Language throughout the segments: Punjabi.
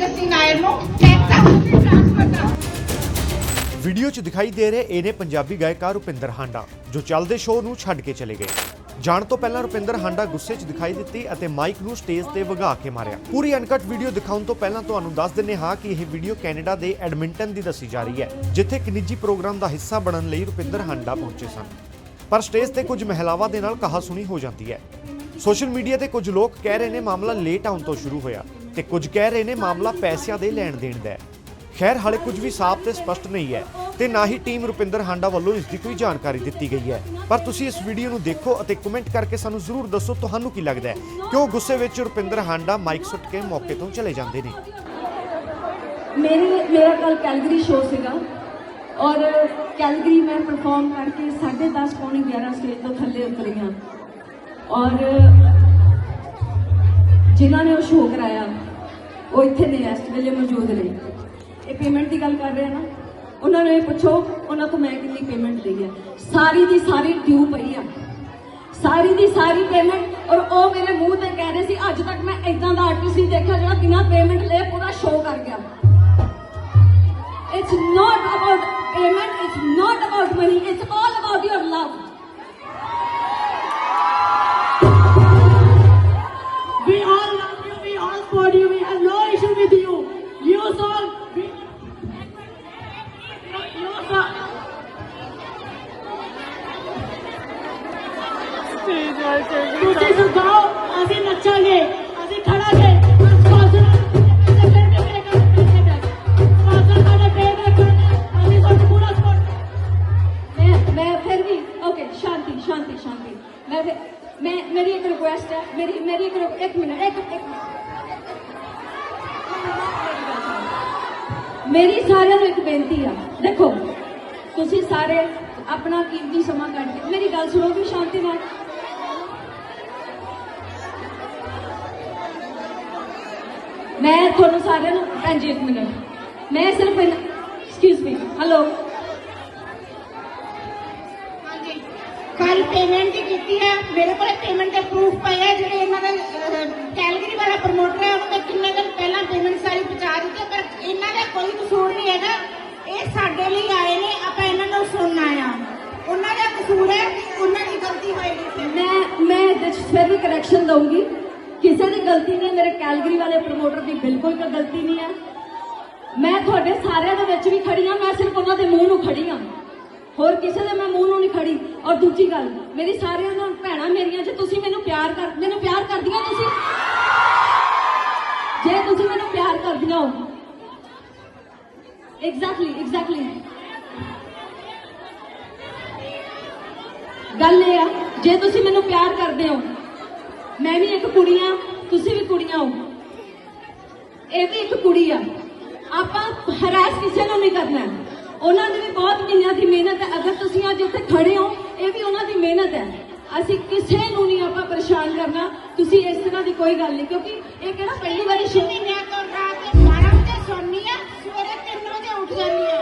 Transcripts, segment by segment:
ਨਾਇਰ ਨੂੰ ਵੀਡੀਓ 'ਚ ਦਿਖਾਈ ਦੇ ਰਹੇ ਇਹ ਨੇ ਪੰਜਾਬੀ ਗਾਇਕਾਰ ਰੁਪਿੰਦਰ ਹਾਂਡਾ, ਜੋ ਚੱਲਦੇ ਸ਼ੋਅ ਨੂੰ ਛੱਡ ਕੇ ਚਲੇ ਗਏ। ਜਾਣ ਤੋਂ ਪਹਿਲਾਂ ਰੁਪਿੰਦਰ ਹਾਂਡਾ ਗੁੱਸੇ 'ਚ ਦਿਖਾਈ ਦਿੱਤੀ ਅਤੇ ਮਾਈਕ ਨੂੰ ਸਟੇਜ ਤੇ ਵਗਾ ਕੇ ਮਾਰਿਆ। ਪੂਰੀ ਅਨਕਟ ਵੀਡੀਓ ਦਿਖਾਉਣ ਤੋਂ ਪਹਿਲਾਂ ਤੁਹਾਨੂੰ ਦੱਸ ਦਿੰਨੇ ਹਾਂ ਕਿ ਇਹ ਵੀਡੀਓ ਕੈਨੇਡਾ ਦੇ ਐਡਮਿੰਟਨ ਦੀ ਦੱਸੀ ਜਾ ਰਹੀ ਹੈ, ਜਿੱਥੇ ਇੱਕ ਨਿੱਜੀ ਪ੍ਰੋਗਰਾਮ ਦਾ ਹਿੱਸਾ ਬਣਨ ਲਈ ਰੁਪਿੰਦਰ ਹਾਂਡਾ ਪਹੁੰਚੇ ਸਨ। ਪਰ ਸਟੇਜ ਤੇ ਕੁਝ ਮਹਿਲਾਵਾਂ ਦੇ ਨਾਲ ਕਹਾ ਸੁਣੀ ਹੋ ਜਾਂਦੀ ਹੈ। ਸੋਸ਼ਲ ਮੀਡੀਆ ਤੇ ਕੁਝ ਲੋਕ ਕਹਿ ਰਹੇ ਨੇ ਮਾਮਲਾ ਲੇਟ ਆਉਣ ਤੋਂ ਸ਼ੁਰੂ ਹੋਇਆ। ਤੇ ਕੁਝ ਕਹਿ ਰਹੇ ਨੇ ਮਾਮਲਾ ਪੈਸਿਆਂ ਦੇ ਲੈਣ ਦੇਣ ਦਾ ਹੈ। ਖੈਰ, ਹਾਲੇ ਕੁਝ ਵੀ ਸਾਫ਼ ਤੇ ਸਪਸ਼ਟ ਨਹੀਂ ਹੈ ਤੇ ਨਾ ਹੀ ਟੀਮ ਰੁਪਿੰਦਰ ਹਾਂਡਾ ਵੱਲੋਂ ਇਸ ਦੀ ਕੋਈ ਜਾਣਕਾਰੀ ਦਿੱਤੀ ਗਈ ਹੈ। ਪਰ ਤੁਸੀਂ ਇਸ ਵੀਡੀਓ ਨੂੰ ਦੇਖੋ ਅਤੇ ਕਮੈਂਟ ਕਰਕੇ ਸਾਨੂੰ ਜ਼ਰੂਰ ਦੱਸੋ ਤੁਹਾਨੂੰ ਕੀ ਲੱਗਦਾ ਹੈ। ਕਿਉਂ ਗੁੱਸੇ ਵਿੱਚ ਰੁਪਿੰਦਰ ਹਾਂਡਾ ਮਾਈਕ ਸੁੱਟ ਕੇ ਮੌਕੇ ਤੋਂ ਚਲੇ ਜਾਂਦੇ ਨੇ? ਮੇਰੀ, ਮੇਰਾ ਕੱਲ ਕੈਲਗਰੀ ਸ਼ੋਅ ਸੀਗਾ ਔਰ ਕੈਲਗਰੀ ਮੈਂ ਪਰਫਾਰਮ ਕਰਕੇ 10:30 ਪੌਣੇ 11 ਸਟੇਜ ਤੋਂ ਥੱਲੇ ਉਤਰੀ ਹਾਂ। ਔਰ ਜਿਨ੍ਹਾਂ ਨੇ ਉਹ ਸ਼ੋਅ ਕਰਾਇਆ ਉਹ ਇੱਥੇ ਨੇ ਇਸ ਵੇਲੇ ਮੌਜੂਦ ਨੇ। ਇਹ ਪੇਮੈਂਟ ਦੀ ਗੱਲ ਕਰ ਰਹੇ ਆ ਨਾ? ਉਹਨਾਂ ਨੂੰ ਇਹ ਪੁੱਛੋ ਉਹਨਾਂ ਤੋਂ ਮੈਂ ਕਿੰਨੀ ਪੇਮੈਂਟ ਲਈ ਹੈ ਸਾਰੀ ਦੀ ਸਾਰੀ ਡਿਊ ਪਈ ਆ। ਸਾਰੀ ਦੀ ਸਾਰੀ ਪੇਮੈਂਟ ਔਰ ਉਹ ਮੇਰੇ ਮੂੰਹ ਤੇ ਕਹਿ ਰਹੇ ਸੀ ਅੱਜ ਤੱਕ ਮੈਂ ਇਦਾਂ ਦਾ ਆਰਟਿਸਟ ਨਹੀਂ ਦੇਖਿਆ ਜਿਹੜਾ ਬਿਨਾਂ ਪੇਮੈਂਟ ਲਏ ਪੂਰਾ ਸ਼ੋਅ ਕਰ ਗਿਆ। It's not about payment, it's not about money, it's all about your love. ਰੱਖਣ ਅਸੀਂ ਤੁਹਾਨੂੰ ਪੂਰਾ ਸਪੋਰਟ ਮੈਂ ਮੈਂ ਫਿਰ ਵੀ ਓਕੇ ਸ਼ਾਂਤੀ ਸ਼ਾਂਤੀ ਸ਼ਾਂਤੀ ਮੈਂ ਫਿਰ ਮੈਂ ਮੇਰੀ ਇੱਕ ਰਿਕੁਐਸਟ ਹੈ ਮੇਰੀ ਮੇਰੀ ਇੱਕ ਰਿਕ- ਇੱਕ ਮਿੰਟ ਇੱਕ ਇੱਕ ਮੇਰੀ ਸਾਰਿਆਂ ਨੂੰ ਇੱਕ ਬੇਨਤੀ ਆ ਦੇਖੋ ਤੁਸੀਂ ਸਾਰੇ ਆਪਣਾ ਕੀਮਤੀ ਸਮਾਂ ਕੱਢ ਕੇ ਮੇਰੀ ਗੱਲ ਸੁਣੋ ਵੀ ਸ਼ਾਂਤੀ ਨਾਲ ਮੈਂ ਤੁਹਾਨੂੰ ਸਾਰਿਆਂ ਨੂੰ ਭੈਣ ਜੀ ਇੱਕ ਮਿੰਟ। ਮੈਂ ਸਿਰਫ ਐਕਸਕਿਊਜ਼ ਮੀ ਹੈਲੋ ਹਾਂਜੀ। ਕੱਲ ਪੇਮੈਂਟ ਕੀਤੀ ਹੈ। ਮੇਰੇ ਕੋਲ ਪੇਮੈਂਟ ਦੇ ਪ੍ਰੂਫ ਪਏ ਹੈ ਜਿਹੜੇ ਇਹਨਾਂ ਦਾ ਕੈਲਗਰੀ ਵਾਲਾ ਪ੍ਰਮੋਟਰ ਹੈ ਉਹਨਾਂ ਨੇ ਕਿੰਨੇ ਦਿਨ ਪਹਿਲਾਂ ਪੇਮੈਂਟ ਸਾਰੀ ਪਹੁੰਚਾ ਦਿੱਤੀ ਪਰ ਇਹਨਾਂ ਦਾ ਕੋਈ ਕਸੂਰ ਨਹੀਂ ਹੈਗਾ। ਇਹ ਸਾਡੇ ਲਈ ਆਏ ਨੇ ਆਪਾਂ ਇਹਨਾਂ ਨੂੰ ਸੁਣਨਾ ਆ ਉਹਨਾਂ ਦਾ ਕਸੂਰ ਹੈ ਉਹਨਾਂ ਦੀ ਗਲਤੀ ਹੋਏਗੀ। ਫਿਰ ਮੈਂ ਮੈਂ ਇਹਦੇ 'ਚ ਫਿਰ ਵੀ ਕਰੈਕਸ਼ਨ ਦਊਂਗੀ। ਕਿਸੇ ਦੀ ਗਲਤੀ ਨਹੀਂ, ਮੇਰੇ ਕੈਲਗਰੀ ਵਾਲੇ ਪ੍ਰਮੋਟਰ ਦੀ ਬਿਲਕੁਲ ਕੋਈ ਗਲਤੀ ਨਹੀਂ ਹੈ ਮੈਂ ਤੁਹਾਡੇ ਸਾਰਿਆਂ ਦੇ ਵਿੱਚ ਵੀ ਖੜੀ ਹਾਂ ਮੈਂ ਸਿਰਫ ਉਹਨਾਂ ਦੇ ਮੂੰਹ ਨੂੰ ਖੜੀ ਹਾਂ ਹੋਰ ਕਿਸੇ ਦੇ ਮੈਂ ਮੂੰਹ ਨੂੰ ਨਹੀਂ ਖੜੀ। ਔਰ ਦੂਜੀ ਗੱਲ, ਮੇਰੀ ਸਾਰਿਆਂ ਨੂੰ ਭੈਣਾਂ ਮੇਰੀਆਂ, ਜੇ ਤੁਸੀਂ ਮੈਨੂੰ ਪਿਆਰ ਕਰ, ਮੈਨੂੰ ਪਿਆਰ ਕਰਦੀਆਂ ਤੁਸੀਂ। ਜੇ ਤੁਸੀਂ ਮੈਨੂੰ ਪਿਆਰ ਕਰਦੀਆਂ ਹੋ। ਐਗਜ਼ੈਕਟਲੀ ਐਗਜ਼ੈਕਟਲੀ ਗੱਲ ਇਹ ਆ, ਜੇ ਤੁਸੀਂ ਮੈਨੂੰ ਪਿਆਰ ਕਰਦੇ ਹੋ ਮੈਂ ਵੀ ਇੱਕ ਕੁੜੀ ਆ ਤੁਸੀਂ ਵੀ ਕੁੜੀਆਂ ਹੋ। ਇਹ ਵੀ ਇੱਕ ਕੁੜੀ ਆ। ਆਪਾਂ ਹਰਾਸ ਕਿਸੇ ਨੂੰ ਨਹੀਂ ਕਰਨਾ। ਉਹਨਾਂ ਦੀ ਵੀ ਬਹੁਤ ਮਹੀਨਿਆਂ ਦੀ ਮਿਹਨਤ ਹੈ। ਅਗਰ ਤੁਸੀਂ ਅੱਜ ਇੱਥੇ ਖੜੇ ਹੋ ਇਹ ਵੀ ਉਹਨਾਂ ਦੀ ਮਿਹਨਤ ਹੈ। ਅਸੀਂ ਕਿਸੇ ਨੂੰ ਨਹੀਂ ਆਪਾਂ ਪਰੇਸ਼ਾਨ ਕਰਨਾ। ਤੁਸੀਂ ਇਸ ਤਰ੍ਹਾਂ ਦੀ ਕੋਈ ਗੱਲ ਨਹੀਂ ਕਿਉਂਕਿ ਇਹ ਕਿਹੜਾ ਪਹਿਲੀ ਵਾਰੀ ਸ਼ੋ ਮਹੀਨਿਆਂ ਤੋਂ ਰਾਤ ਦੇ 12 ਵਜੇ ਸੌਂਦੀ ਆ ਸਵੇਰੇ 3 ਵਜੇ ਉੱਠ ਜਾਂਦੀ ਆ।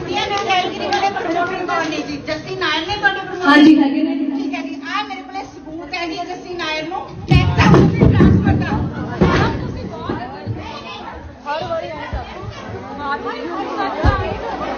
ਇਹ ਮੈਂ ਕੈਲਗਰੀ ਵਾਲੇ ਪ੍ਰਮੋਟਰ ਕੋਲ ਨਹੀਂ ਜੀ। ਜੱਸੀ ਨਾਇਰ ਨੇ ਤੁਹਾਡੇ ਹਾਂਜੀ ਹੈਗੇ